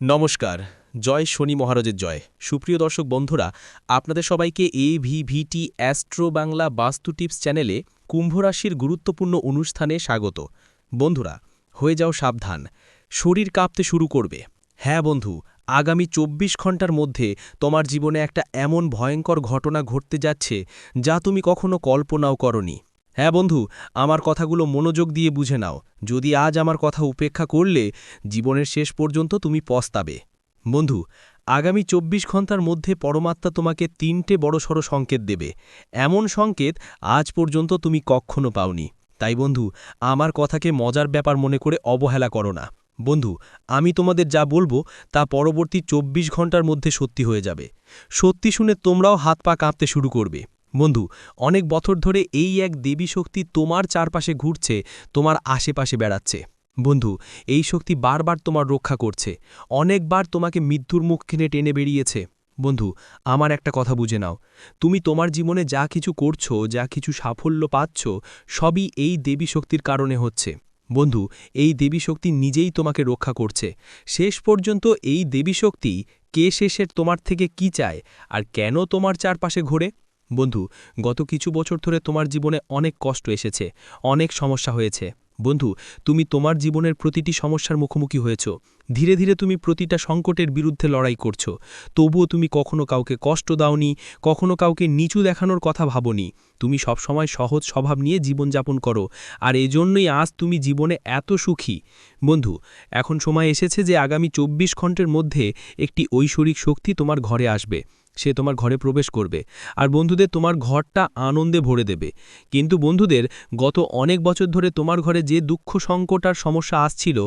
নমস্কার, জয় শনি মহারাজের জয়। সুপ্রিয় দর্শক বন্ধুরা, আপনাদের সবাইকে এ ভিভিটি অ্যাস্ট্রো বাংলা বাস্তু টিপস চ্যানেলে কুম্ভ রাশির গুরুত্বপূর্ণ অনুষ্ঠানে স্বাগত। বন্ধুরা, হয়ে যাও সাবধান। শরীর কাঁপতে শুরু করবে। হ্যাঁ বন্ধু, আগামী চব্বিশ ঘণ্টার মধ্যে তোমার জীবনে একটা এমন ভয়ঙ্কর ঘটনা ঘটতে যাচ্ছে যা তুমি কখনো কল্পনাও করনি। হ্যাঁ বন্ধু, আমার কথাগুলো মনোযোগ দিয়ে বুঝে নাও। যদি আজ আমার কথা উপেক্ষা করলে, জীবনের শেষ পর্যন্ত তুমি পস্তাবে। বন্ধু, আগামী চব্বিশ ঘণ্টার মধ্যে পরমাত্মা তোমাকে তিনটে বড়সড় সংকেত দেবে। এমন সংকেত আজ পর্যন্ত তুমি কখনো পাওনি। তাই বন্ধু, আমার কথাকে মজার ব্যাপার মনে করে অবহেলা করো না। বন্ধু, আমি তোমাদের যা বলব, তা পরবর্তী চব্বিশ ঘণ্টার মধ্যে সত্যি হয়ে যাবে। সত্যি শুনে তোমরাও হাত পা কাঁপতে শুরু করবে। বন্ধু, অনেক বছর ধরে এই এক দেবী শক্তি তোমার চারপাশে ঘুরছে, তোমার আশেপাশে বেড়াচ্ছে। বন্ধু, এই শক্তি বারবার তোমার রক্ষা করছে, অনেকবার তোমাকে মৃত্যুর মুখ কিনে টেনে বেরিয়েছে। বন্ধু, আমার একটা কথা বুঝে নাও, তুমি তোমার জীবনে যা কিছু করছ, যা কিছু সাফল্য পাচ্ছ, সবই এই দেবী শক্তির কারণে হচ্ছে। বন্ধু, এই দেবী শক্তি নিজেই তোমাকে রক্ষা করছে। শেষ পর্যন্ত এই দেবী শক্তি কে শেষের তোমার থেকে কি চায়, আর কেন তোমার চারপাশে ঘোরে? বন্ধু, গত কিছু বছর ধরে তোমার জীবনে অনেক কষ্ট এসেছে, অনেক সমস্যা হয়েছে। বন্ধু, তুমি তোমার জীবনের প্রতিটি সমস্যার মুখোমুখি হয়েছ। ধীরে ধীরে তুমি প্রতিটা সংকটের বিরুদ্ধে লড়াই করছ। তবুও তুমি কখনো কাউকে কষ্ট দাওনি, কখনো কাউকে নিচু দেখানোর কথা ভাবনি। তুমি সবসময় সহজ স্বভাব নিয়ে জীবনযাপন করো, আর এজন্যই আজ তুমি জীবনে এত সুখী। বন্ধু, এখন সময় এসেছে যে আগামী চব্বিশ ঘন্টের মধ্যে একটি ঐশ্বরিক শক্তি তোমার ঘরে আসবে। সে তোমার ঘরে প্রবেশ করবে, আর বন্ধুদের তোমার ঘরটা আনন্দে ভরে দেবে। কিন্তু বন্ধুদের, গত অনেক বছর ধরে তোমার ঘরে যে দুঃখ সংকট আর সমস্যা আসছিল,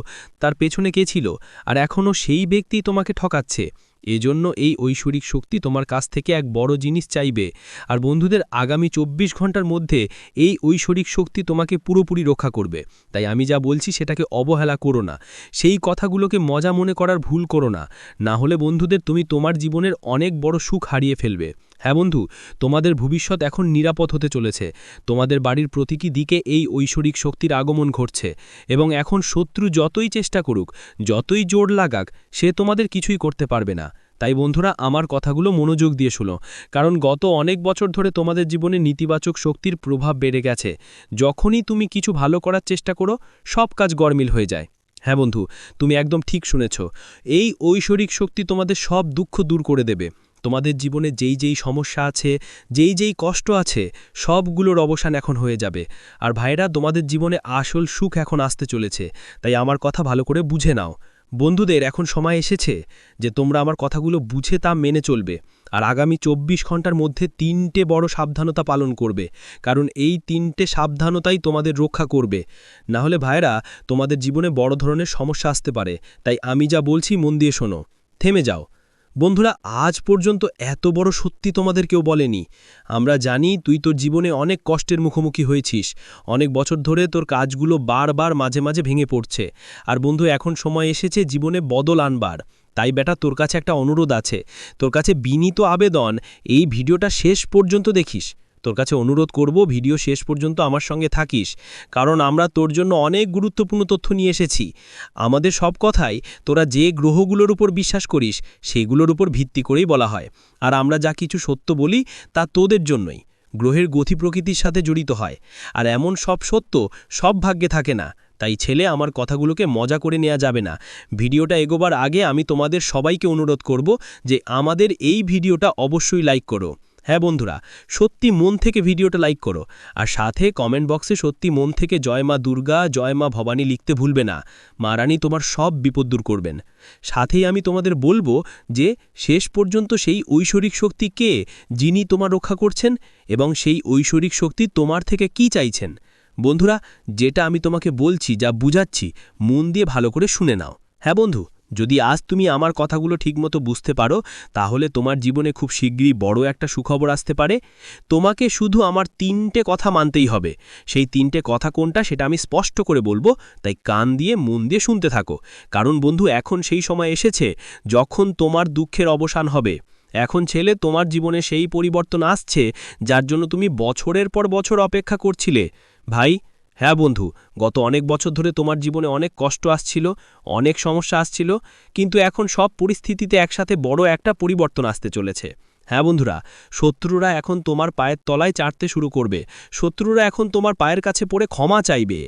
তার পেছনে কে ছিল? আর এখনও সেই ব্যক্তি তোমাকে ঠকাচ্ছে। এজন্য এই ঐশ্বরিক শক্তি তোমার কাছ থেকে এক বড় জিনিস চাইবে। আর বন্ধুদের আগামী চব্বিশ ঘণ্টার মধ্যে এই ঐশ্বরিক শক্তি তোমাকে পুরোপুরি রক্ষা করবে। তাই আমি যা বলছি সেটাকে অবহেলা করো না। সেই কথাগুলোকে মজা মনে করার ভুল করো না। না হলে বন্ধুদের তুমি তোমার জীবনের অনেক বড় সুখ হারিয়ে ফেলবে। হ্যাঁ বন্ধু, তোমাদের ভবিষ্যৎ এখন নিরাপদ হতে চলেছে। তোমাদের বাড়ির প্রতীকী দিকে এই ঐশ্বরিক শক্তির আগমন ঘটছে এবং এখন শত্রু যতই চেষ্টা করুক, যতই জোর লাগাক, সে তোমাদের কিছুই করতে পারবে না। তাই বন্ধুরা, আমার কথাগুলো মনোযোগ দিয়ে শুনো, কারণ গত অনেক বছর ধরে তোমাদের জীবনে নেতিবাচক শক্তির প্রভাব বেড়ে গেছে। যখনই তুমি কিছু ভালো করার চেষ্টা করো, সব কাজ গরমিল হয়ে যায়। হ্যাঁ বন্ধু, তুমি একদম ঠিক শুনেছ। এই ঐশ্বরিক শক্তি তোমাদের সব দুঃখ দূর করে দেবে। তোমাদের জীবনে যেই যেই সমস্যা আছে, যেই যেই কষ্ট আছে, সবগুলোর অবসান এখন হয়ে যাবে। আর ভাইরা তোমাদের জীবনে আসল সুখ এখন আসতে চলেছে। তাই আমার কথা ভালো করে বুঝে নাও। বন্ধুদের, এখন সময় এসেছে যে তোমরা আমার কথাগুলো বুঝে তা মেনে চলবে। আর আগামী চব্বিশ ঘণ্টার মধ্যে তিনটে বড় সাবধানতা পালন করবে। কারণ এই তিনটে সাবধানতাই তোমাদের রক্ষা করবে। না হলে ভাইরা তোমাদের জীবনে বড় ধরনের সমস্যা আসতে পারে। তাই আমি যা বলছি, মন দিয়ে শোনো। থেমে যাও। বন্ধুরা, আজ পর্যন্ত এত বড় সত্যি তোমাদের কেউ বলেনি। আমরা জানি তুই তোর জীবনে অনেক কষ্টের মুখোমুখি হয়েছিস। অনেক বছর ধরে তোর কাজগুলো বারবার মাঝে মাঝে ভেঙে পড়ছে। আর বন্ধু, এখন সময় এসেছে জীবনে বদল আনবার। তাই বেটা, তোর কাছে একটা অনুরোধ আছে। তোর কাছে বিনীত আবেদন, এই ভিডিওটা শেষ পর্যন্ত দেখিস। তোর কাছে অনুরোধ করব, ভিডিও শেষ পর্যন্ত আমার সঙ্গে থাকিস, কারণ আমরা তোর জন্য অনেক গুরুত্বপূর্ণ তথ্য নিয়ে এসেছি। আমাদের সব কথাই তোরা যে গ্রহগুলোর উপর বিশ্বাস করিস, সেগুলোর উপর ভিত্তি করেই বলা হয়। আর আমরা যা কিছু সত্য বলি, তা তোদের জন্যই। গ্রহের গতি প্রকৃতির সাথে জড়িত হয়। আর এমন সব সত্য সব ভাগ্যে থাকে না। তাই ছেলে, আমার কথাগুলোকে মজা করে নেওয়া যাবে না। ভিডিওটা এগোবার আগে আমি তোমাদের সবাইকে অনুরোধ করব যে আমাদের এই ভিডিওটা অবশ্যই লাইক করো। হ্যাঁ বন্ধুরা, সত্যি মন থেকে ভিডিওটা লাইক করো আর সাথে কমেন্ট বক্সে সত্যি মন থেকে জয় মা দুর্গা, জয় মা ভবানী লিখতে ভুলবে না। মা রানী তোমার সব বিপদ দূর করবেন। সাথেই আমি তোমাদের বলব যে, শেষ পর্যন্ত সেই ঐশ্বরিক শক্তি কে যিনি তোমার রক্ষা করছেন এবং সেই ঐশ্বরিক শক্তি তোমার থেকে কি চাইছেন? বন্ধুরা, যেটা আমি তোমাকে বলছি, যা বুঝাচ্ছি, মন দিয়ে ভালো করে শুনে নাও। হ্যাঁ বন্ধু যদি আজ তুমি আমার কথাগুলো ঠিকমতো বুঝতে পারো, তাহলে তোমার জীবনে খুব শীঘ্রই বড় একটা সুখবর আসতে পারে। তোমাকে শুধু আমার তিনটে কথা মানতেই হবে। সেই তিনটে কথা কোনটা সেটা আমি স্পষ্ট করে বলব, তাই কান দিয়ে মন দিয়ে শুনতে থাকো। কারণ বন্ধু, এখন সেই সময় এসেছে যখন তোমার দুঃখের অবসান হবে। এখন ছেলে, তোমার জীবনে সেই পরিবর্তন আসছে যার জন্য তুমি বছরের পর বছর অপেক্ষা করছিলে। ভাই হ্যাঁ বন্ধু, গত অনেক বছর ধরে তোমার জীবনে অনেক কষ্ট আসছিল, অনেক সমস্যা আসছিল, কিন্তু এখন সব পরিস্থিতিতে একসাথে বড় একটা পরিবর্তন আসতে চলেছে। হ্যাঁ বন্ধুরা, শত্রুরা এখন তোমার পায়ের তলায় চাটতে শুরু করবে, শত্রুরা এখন তোমার পায়ের কাছে পড়ে ক্ষমা চাইবে।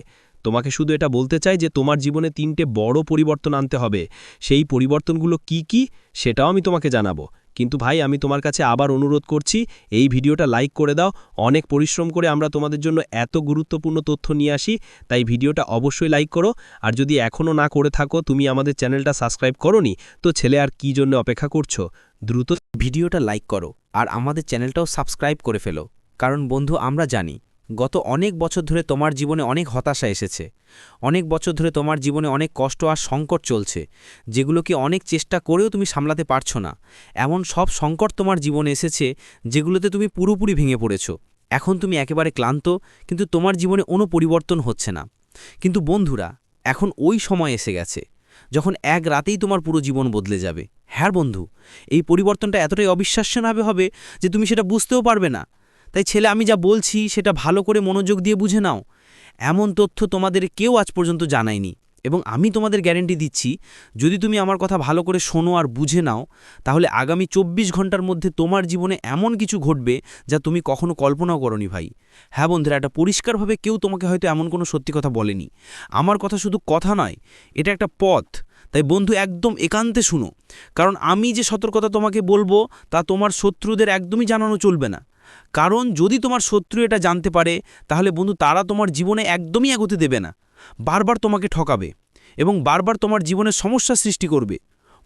তোমাকে শুধু এটা বলতে চাই যে তোমার জীবনে তিনটে বড় পরিবর্তন আনতে হবে। সেই পরিবর্তনগুলো কি কি, সেটাও আমি তোমাকে জানাব। কিন্তু ভাই, আমি তোমার কাছে আবার অনুরোধ করছি, এই ভিডিওটা লাইক করে দাও। অনেক পরিশ্রম করে আমরা তোমাদের জন্য এত গুরুত্বপূর্ণ তথ্য নিয়ে আসি, তাই ভিডিওটা অবশ্যই লাইক করো। আর যদি এখনও না করে থাকো, তুমি আমাদের চ্যানেলটা সাবস্ক্রাইব করনি, তো ছেলে আর কি জন্য অপেক্ষা করছ? দ্রুত ভিডিওটা লাইক করো, আর আমাদের চ্যানেলটাও সাবস্ক্রাইব করে ফেলো। কারণ বন্ধু, আমরা জানি গত অনেক বছর ধরে তোমার জীবনে অনেক হতাশা এসেছে। অনেক বছর ধরে তোমার জীবনে অনেক কষ্ট আর সংকট চলছে, যেগুলোকে অনেক চেষ্টা করেও তুমি সামলাতে পারছ না। এমন সব সংকট তোমার জীবনে এসেছে, যেগুলোতে তুমি পুরোপুরি ভেঙে পড়েছ। এখন তুমি একেবারে ক্লান্ত, কিন্তু তোমার জীবনে কোনো পরিবর্তন হচ্ছে না। কিন্তু বন্ধুরা, এখন ওই সময় এসে গেছে, যখন এক রাতেই তোমার পুরো জীবন বদলে যাবে। হ্যাঁ বন্ধু, এই পরিবর্তনটা এতটাই অবিশ্বাস্যভাবে হবে যে তুমি সেটা বুঝতেও পারবে না। তাই ছেলে, আমি যা বলছি সেটা ভালো করে মনোযোগ দিয়ে বুঝে নাও। এমন তথ্য তোমাদের কেউ আজ পর্যন্ত জানায়নি এবং আমি তোমাদের গ্যারেন্টি দিচ্ছি, যদি তুমি আমার কথা ভালো করে শোনো আর বুঝে নাও, তাহলে আগামী চব্বিশ ঘণ্টার মধ্যে তোমার জীবনে এমন কিছু ঘটবে যা তুমি কখনো কল্পনাও করনি ভাই। হ্যাঁ বন্ধুরা, এটা পরিষ্কারভাবে কেউ তোমাকে হয়তো এমন কোনো সত্যি কথা বলেনি। আমার কথা শুধু কথা নয়, এটা একটা পথ। তাই বন্ধু, একদম একান্তে শুনো। কারণ আমি যে সতর্কতা তোমাকে বলব, তা তোমার শত্রুদের একদমই জানানো চলবে না। কারণ যদি তোমার শত্রু এটা জানতে পারে, তাহলে বন্ধু তারা তোমার জীবনে একদমই এগোতে দেবে না। বারবার তোমাকে ঠকাবে এবং বারবার তোমার জীবনে সমস্যা সৃষ্টি করবে।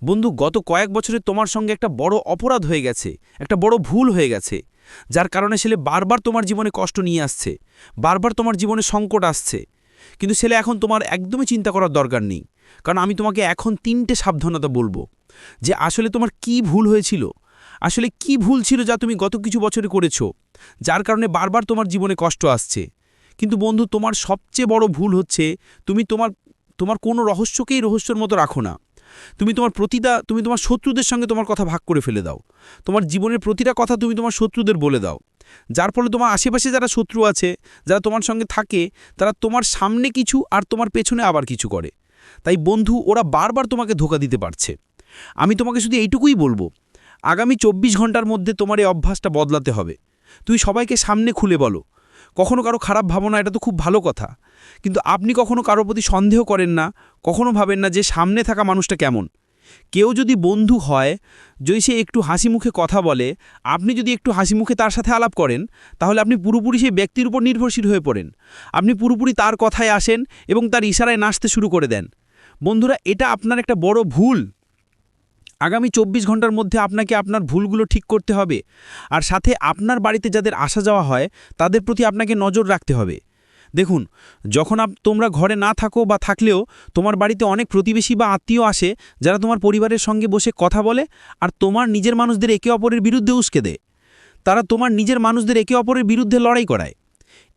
বন্ধু, গত কয়েক বছরে তোমার সঙ্গে একটা বড় অপরাধ হয়ে গেছে, একটা বড় ভুল হয়ে গেছে, যার কারণে ছেলে বারবার তোমার জীবনে কষ্ট নিয়ে আসছে, বারবার তোমার জীবনে সংকট আসছে। কিন্তু ছেলে, এখন তোমার একদমই চিন্তা করার দরকার নেই। কারণ আমি তোমাকে এখন তিনটে সাবধানতা বলব। যে আসলে তোমার কি ভুল হয়েছিল আসলে কি ভুল ছিল যা তুমি গত কিছু বছরে করেছ? যার কারণে বারবার তোমার জীবনে কষ্ট আসছে। কিন্তু বন্ধু, তোমার সবচেয়ে বড় ভুল হচ্ছে তুমি তোমার তোমার কোনো রহস্যকেই রহস্যর মতো রাখো না। তুমি তোমার প্রতিটা, তুমি তোমার শত্রুদের সঙ্গে তোমার কথা ভাগ করে ফেলে দাও। তোমার জীবনের প্রতিটা কথা তুমি তোমার শত্রুদের বলে দাও। যার ফলে তোমার আশেপাশে যারা শত্রু আছে, যারা তোমার সঙ্গে থাকে, তারা তোমার সামনে কিছু আর তোমার পেছনে আবার কিছু করে। তাই বন্ধু, ওরা বারবার তোমাকে ধোকা দিতে পারছে। আমি তোমাকে শুধু এইটুকুই বলব আগামী চব্বিশ ঘণ্টার মধ্যে তোমার এই অভ্যাসটা বদলাতে হবে। তুই সবাইকে সামনে খুলে বলো। কখনো কারও খারাপ ভাবনা, এটা তো খুব ভালো কথা। কিন্তু আপনি কখনো কারোর প্রতি সন্দেহ করেন না, কখনো ভাবেন না যে সামনে থাকা মানুষটা কেমন। কেউ যদি বন্ধু হয়, যদি সে একটু হাসি মুখে কথা বলে, আপনি যদি একটু হাসি মুখে তার সাথে আলাপ করেন, তাহলে আপনি পুরোপুরি সেই ব্যক্তির উপর নির্ভরশীল হয়ে পড়েন। আপনি পুরোপুরি তার কথায় আসেন এবং তার ইশারায় নাচতে শুরু করে দেন। বন্ধুরা, এটা আপনার একটা বড় ভুল। আগামী চব্বিশ ঘণ্টার মধ্যে আপনাকে আপনার ভুলগুলো ঠিক করতে হবে। আর সাথে আপনার বাড়িতে যাদের আসা যাওয়া হয়, তাদের প্রতি আপনাকে নজর রাখতে হবে। দেখুন, যখন আপ তোমরা ঘরে না থাকো বা থাকলেও তোমার বাড়িতে অনেক প্রতিবেশী বা আত্মীয় আসে, যারা তোমার পরিবারের সঙ্গে বসে কথা বলে আর তোমার নিজের মানুষদের একে অপরের বিরুদ্ধে উস্কে দেয়। তারা তোমার নিজের মানুষদের একে অপরের বিরুদ্ধে লড়াই করায়।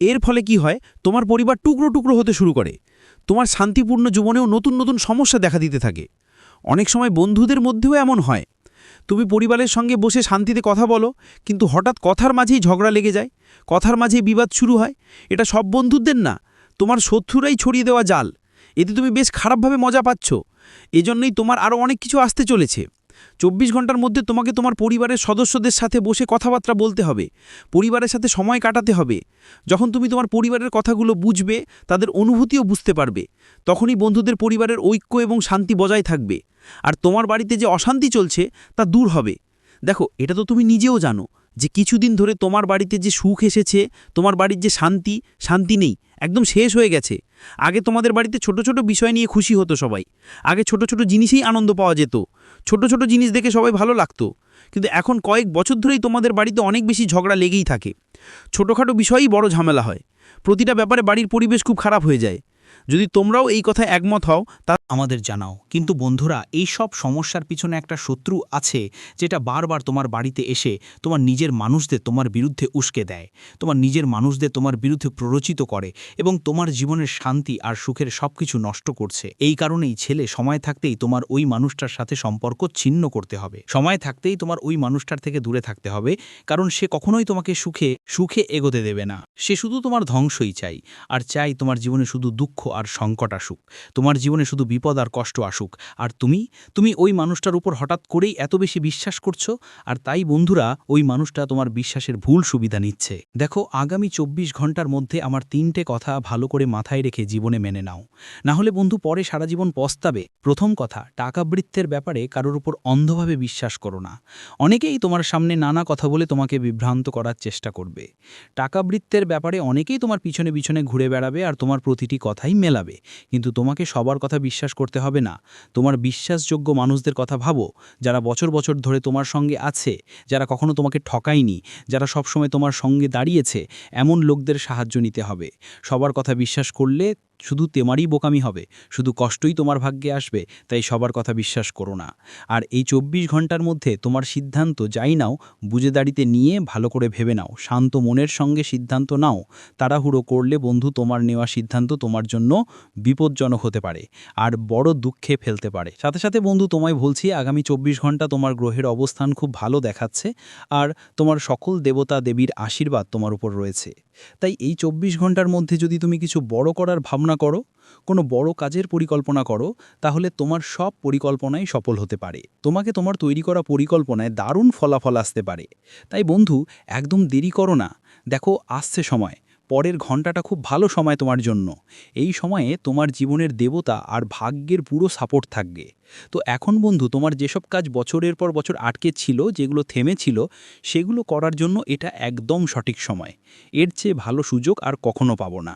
এর ফলে কি হয়? তোমার পরিবার টুকরো টুকরো হতে শুরু করে। তোমার শান্তিপূর্ণ জীবনেও নতুন নতুন সমস্যা দেখা দিতে থাকে। অনেক সময় বন্ধুদের মধ্যেও এমন হয়। তুমি পরিবারের সঙ্গে বসে শান্তিতে কথা বলো, কিন্তু হঠাৎ কথার মাঝেই ঝগড়া লেগে যায়, কথার মাঝেই বিবাদ শুরু হয়। এটা সব বন্ধুদের না, তোমার শত্রুরাই ছড়িয়ে দেওয়া জাল। এতে তুমি বেশ খারাপভাবে মজা পাচ্ছ। এজন্যই তোমার আরও অনেক কিছু আসতে চলেছে। চব্বিশ ঘণ্টার মধ্যে তোমাকে তোমার পরিবারের সদস্যদের সাথে বসে কথাবার্তা বলতে হবে, পরিবারের সাথে সময় কাটাতে হবে। যখন তুমি তোমার পরিবারের কথাগুলো বুঝবে, তাদের অনুভূতিও বুঝতে পারবে। তখনই বন্ধুদের পরিবারের ঐক্য এবং শান্তি বজায় থাকবে। আর তোমার বাড়িতে যে অশান্তি চলছে, তা দূর হবে। দেখো, এটা তো তুমি নিজেও জানো যে কিছুদিন ধরে তোমার বাড়িতে যে সুখ এসেছে, তোমার বাড়ির যে শান্তি শান্তি নেই। একদম শেষ হয়ে গেছে। আগে তোমাদের বাড়িতে ছোট ছোট বিষয় নিয়ে খুশি হতো সবাই। আগে ছোট ছোট জিনিসেই আনন্দ পাওয়া যেত। ছোট ছোট জিনিস দেখে সবাই ভালো লাগতো। কিন্তু এখন কয়েক বছর ধরেই তোমাদের বাড়িতে অনেক বেশি ঝগড়া লেগেই থাকে। ছোটোখাটো বিষয়েই বড় ঝামেলা হয়। প্রতিটা ব্যাপারে বাড়ির পরিবেশ খুব খারাপ হয়ে যায়। যদি তোমরাও এই কথায় একমত হও, তা আমাদের জানাও। কিন্তু বন্ধুরা, এই সব সমস্যার পিছনে একটা শত্রু আছে যেটা বারবার তোমার বাড়িতে এসে তোমার নিজের মানুষদের তোমার বিরুদ্ধে উস্কে দেয়। তোমার নিজের মানুষদের তোমার বিরুদ্ধে প্ররোচিত করে এবং তোমার জীবনের শান্তি আর সুখের সব কিছু নষ্ট করছে। এই কারণেই ছেলে, সময় থাকতেই তোমার ওই মানুষটার সাথে সম্পর্ক ছিন্ন করতে হবে। সময় থাকতেই তোমার ওই মানুষটার থেকে দূরে থাকতে হবে, কারণ সে কখনোই তোমাকে সুখে সুখে এগোতে দেবে না। সে শুধু তোমার ধ্বংসই চাই, আর চাই তোমার জীবনে শুধু দুঃখ আর সংকট আসুক। তোমার জীবনে শুধু বিপদ আর কষ্ট আসুক। আর তুমি তুমি ওই মানুষটার উপর হঠাৎ করেই এত বেশি বিশ্বাস করছ? আর তাই বন্ধুরা, ওই মানুষটা তোমার বিশ্বাসের ভুল সুবিধা নিচ্ছে। দেখো, আগামী চব্বিশ ঘণ্টার মধ্যে আমার তিনটে কথা ভালো করে মাথায় রেখে জীবনে মেনে নাও। না হলে বন্ধু, পরে সারা জীবন পস্তাবে। প্রথম কথা, টাকা বৃত্তের ব্যাপারে কারোর উপর অন্ধভাবে বিশ্বাস করো না। অনেকেই তোমার সামনে নানা কথা বলে তোমাকে বিভ্রান্ত করার চেষ্টা করবে। টাকা বৃত্তের ব্যাপারে অনেকেই তোমার পিছনে পিছনে ঘুরে বেড়াবে আর তোমার প্রতিটি কথাই মেলাবে। কিন্তু তোমাকে সবার কথা বিশ্বাস করতে হবে না। তোমার বিশ্বাসযোগ্য মানুষদের কথা ভাবো, যারা বছর বছর ধরে তোমার সঙ্গে আছে, যারা কখনো তোমাকে ঠকায়নি, যারা সবসময় তোমার সঙ্গে দাঁড়িয়েছে, এমন লোকদের সাহায্য নিতে হবে। সবার কথা বিশ্বাস করলে শুধু তেমারই বোকামি হবে, শুধু কষ্টই তোমার ভাগ্যে আসবে, তাই সবার কথা বিশ্বাস করো না। আর এই চব্বিশ ঘণ্টার মধ্যে তোমার সিদ্ধান্ত যাই নাও বুঝে দাঁড়িতে নিয়ে ভালো করে ভেবে নাও, শান্ত মনের সঙ্গে সিদ্ধান্ত নাও, তাড়াহুড়ো করলে বন্ধু তোমার নেওয়া সিদ্ধান্ত তোমার জন্য বিপজ্জনক হতে পারে, আর বড় দুঃখে ফেলতে পারে। সাথে সাথে বন্ধু, তোমায় বলছি, আগামী চব্বিশ ঘণ্টা তোমার গ্রহের অবস্থান খুব ভালো দেখাচ্ছে, আর তোমার সকল দেবতা দেবীর আশীর্বাদ তোমার উপর রয়েছে। তাই এই চব্বিশ ঘণ্টার মধ্যে যদি তুমি কিছু বড় করার ভাবনা করো, কোনো বড় কাজের পরিকল্পনা করো, তাহলে তোমার সব পরিকল্পনাই সফল হতে পারে। তোমাকে তোমার তৈরি করা পরিকল্পনায় দারুণ ফলাফল আসতে পারে। তাই বন্ধু, একদম দেরি করো না। দেখো, আসছে সময়। পরের ঘন্টাটা খুব ভালো সময় তোমার জন্য। এই সময়ে তোমার জীবনের দেবতা আর ভাগ্যের পুরো সাপোর্ট থাকবে। তো এখন বন্ধু, তোমার যেসব কাজ বছরের পর বছর আটকে ছিল, যেগুলো থেমেছিল, সেগুলো করার জন্য এটা একদম সঠিক সময়। এর চেয়ে ভালো সুযোগ আর কখনো পাবো না।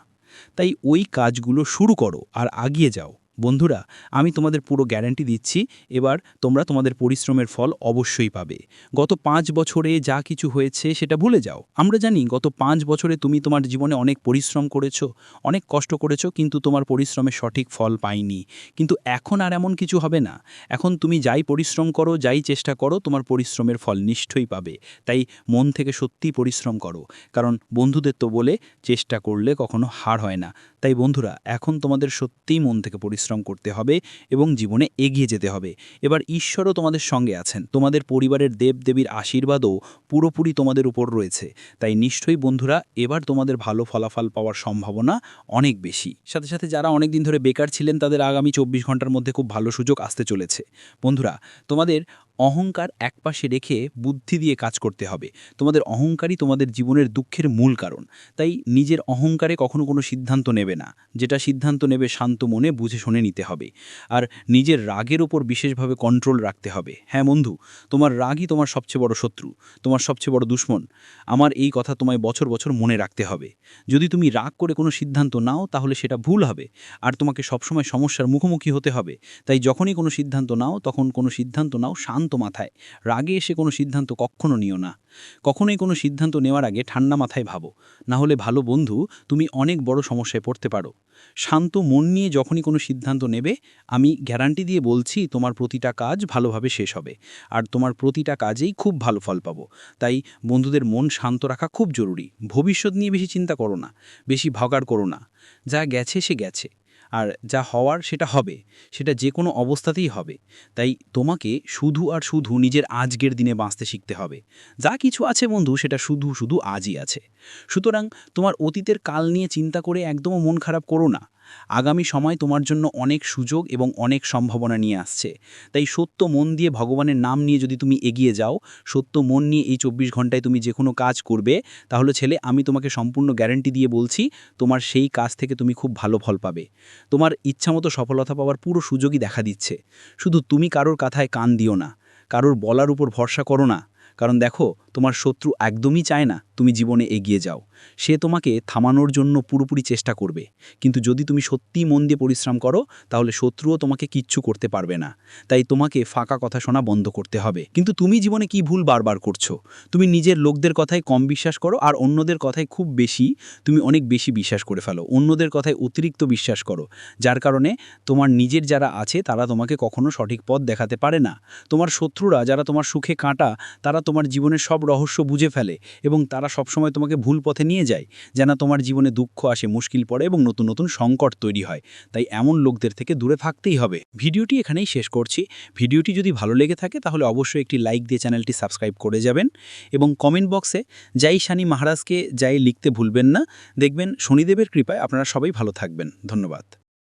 তাই ওই কাজগুলো শুরু করো আর আগিয়ে যাও। বন্ধুরা, আমি তোমাদের পুরো গ্যারান্টি দিচ্ছি, এবার তোমরা তোমাদের পরিশ্রমের ফল অবশ্যই পাবে। গত পাঁচ বছরে যা কিছু হয়েছে সেটা ভুলে যাও। আমরা জানি গত পাঁচ বছরে তুমি তোমার জীবনে অনেক পরিশ্রম করেছ, অনেক কষ্ট করেছ, কিন্তু তোমার পরিশ্রমের সঠিক ফল পাইনি। কিন্তু এখন আর এমন কিছু হবে না। এখন তুমি যাই পরিশ্রম করো, যাই চেষ্টা করো, তোমার পরিশ্রমের ফল নিশ্চয়ই পাবে। তাই মন থেকে সত্যি পরিশ্রম করো। কারণ বন্ধুদের তো বলে, চেষ্টা করলে কখনো হার হয় না। তাই বন্ধুরা, এখন তোমাদের সত্যিই মন থেকে পরিশ্রম করতে হবে এবং জীবনে এগিয়ে যেতে হবে। এবার ঈশ্বরও তোমাদের সঙ্গে আছেন। তোমাদের পরিবারের দেবদেবীর আশীর্বাদও পুরোপুরি তোমাদের উপর রয়েছে। তাই নিশ্চয়ই বন্ধুরা, এবার তোমাদের ভালো ফলাফল পাওয়ার সম্ভাবনা অনেক বেশি। সাথে সাথে যারা অনেক দিন ধরে বেকার ছিলেন, তাদের আগামী চব্বিশ ঘণ্টার মধ্যে খুব ভালো সুযোগ আসতে চলেছে। বন্ধুরা, তোমাদের অহংকার একপাশে রেখে বুদ্ধি দিয়ে কাজ করতে হবে। তোমাদের অহংকারই তোমাদের জীবনের দুঃখের মূল কারণ। তাই নিজের অহংকারে কখনো কোনো সিদ্ধান্ত নেবে না। যেটা সিদ্ধান্ত নেবে শান্ত মনে বুঝে শুনে নিতে হবে। আর নিজের রাগের ওপর বিশেষভাবে কন্ট্রোল রাখতে হবে। হ্যাঁ বন্ধু, তোমার রাগই তোমার সবচেয়ে বড় শত্রু, তোমার সবচেয়ে বড় দুশ্মন। আমার এই কথা তোমায় বছর বছর মনে রাখতে হবে। যদি তুমি রাগ করে কোনো সিদ্ধান্ত নাও, তাহলে সেটা ভুল হবে। আর তোমাকে সবসময় সমস্যার মুখোমুখি হতে হবে। তাই যখনই কোনো সিদ্ধান্ত নাও, তখন কোনো সিদ্ধান্ত নাও শান্ত মাথায়। রাগে এসে কোনো সিদ্ধান্ত কখনো নিও না। কখনোই কোনো সিদ্ধান্ত নেওয়ার আগে ঠান্ডা মাথায় ভাবো। না হলে ভালো বন্ধু, তুমি অনেক বড় সমস্যায় পড়তে পারো। শান্ত মন নিয়ে যখনই কোনো সিদ্ধান্ত নেবে, আমি গ্যারান্টি দিয়ে বলছি তোমার প্রতিটা কাজ ভালোভাবে শেষ হবে। আর তোমার প্রতিটা কাজেই খুব ভালো ফল পাবো। তাই বন্ধুদের মন শান্ত রাখা খুব জরুরি। ভবিষ্যৎ নিয়ে বেশি চিন্তা করো না। বেশি ভাগার করো না। যা গেছে সে গেছে। আর যা হওয়ার সেটা হবে, সেটা যে কোনো অবস্থাতেই হবে। তাই তোমাকে শুধু আর শুধু নিজের আজকের দিনে বাঁচতে শিখতে হবে। যা কিছু আছে বন্ধু, সেটা শুধু শুধু আজই আছে। সুতরাং তোমার অতীতের কাল নিয়ে চিন্তা করে একদমও মন খারাপ করো না। আগামী সময় তোমার জন্য অনেক সুযোগ এবং অনেক সম্ভাবনা নিয়ে আসছে। তাই সত্য মন দিয়ে ভগবানের নাম নিয়ে যদি তুমি এগিয়ে যাও, সত্য মন নিয়ে এই চব্বিশ ঘন্টায় তুমি যে কোনো কাজ করবে, তাহলে ছেলে, আমি তোমাকে সম্পূর্ণ গ্যারান্টি দিয়ে বলছি, তোমার সেই কাজ থেকে তুমি খুব ভালো ফল পাবে। তোমার ইচ্ছামতো সফলতা পাওয়ার পুরো সুযোগই দেখা দিচ্ছে। শুধু তুমি কারোর কথায় কান দিও না, কারোর বলার উপর ভরসা করো না কারণ দেখো, তোমার শত্রু একদমই চায় না তুমি জীবনে এগিয়ে যাও। সে তোমাকে থামানোর জন্য পুরোপুরি চেষ্টা করবে। কিন্তু যদি তুমি সত্যিই মন দিয়ে পরিশ্রম করো, তাহলে শত্রুও তোমাকে কিচ্ছু করতে পারবে না। তাই তোমাকে ফাঁকা কথা শোনা বন্ধ করতে হবে। কিন্তু তুমি জীবনে কি ভুল বারবার করছ? তুমি নিজের লোকদের কথায় কম বিশ্বাস করো আর অন্যদের কথায় খুব বেশি তুমি অনেক বেশি বিশ্বাস করে ফেলো। অন্যদের কথায় অতিরিক্ত বিশ্বাস করো। যার কারণে তোমার নিজের যারা আছে, তারা তোমাকে কখনো সঠিক পথ দেখাতে পারে না। তোমার শত্রুরা যারা তোমার সুখে কাঁটা, তারা তোমার জীবনের সব রহস্য বুঝে ফেলে এবং তারা সবসময় তোমাকে ভুল পথে নিয়ে যায় যেন তোমার জীবনে দুঃখ আসে, মুশকিল পড়ে এবং নতুন নতুন সংকট তৈরি হয়। তাই এমন লোকদের থেকে দূরে থাকতেই হবে। ভিডিওটি এখানেই শেষ করছি। ভিডিওটি যদি ভালো লেগে থাকে তাহলে অবশ্যই একটি লাইক দিয়ে চ্যানেলটি সাবস্ক্রাইব করে যাবেন এবং কমেন্ট বক্সে যাই শানি মহারাজকে যাই লিখতে ভুলবেন না। দেখবেন শনিদেবের কৃপায় আপনারা সবাই ভালো থাকবেন। ধন্যবাদ।